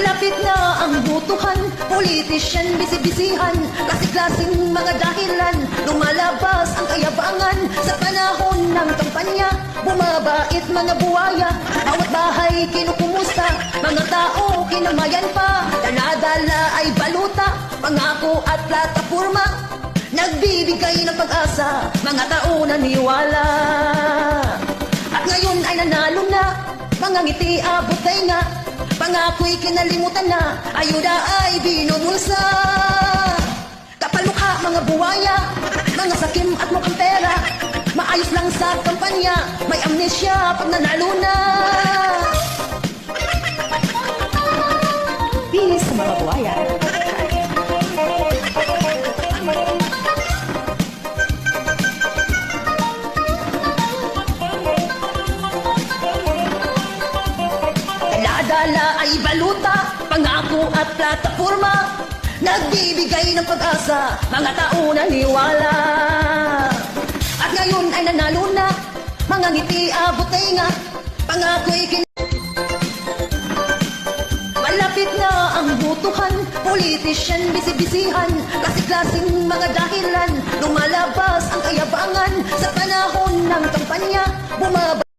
Malapit na ang butuhan, politisyan, bisibisihan, klase-klaseng mga dahilan, lumalabas ang kayabangan. Sa panahon ng kampanya. Bumabait mga buwaya, bawat bahay kinukumusta, mga tao kinamayan pa, danadala ay baluta, pangako at plataforma, nagbibigay ng pag-asa, mga tao naniwala. At ngayon ay nanalo na, mga ngiti abot nga, Pangako'y kinalimutan na, ayuda ay binubulsa. Kapalukha mga buwaya, mga sakim at mukhang pera. Maayos lang sa kampanya, may amnesia pag nanalo na. Peace mga buwaya. Dala-dala ay baluta, pangako at plataforma. Nagbibigay ng pag-asa, mga tao naniwala At ngayon ay nanalo na, mga ngiti abot nga Pangako'y kin... Malapit na ang butuhan, politisyan, bisibisihan, klase-klaseng mga dahilan, lumalabas ang kayabangan sa panahon ng kampanya, bumaba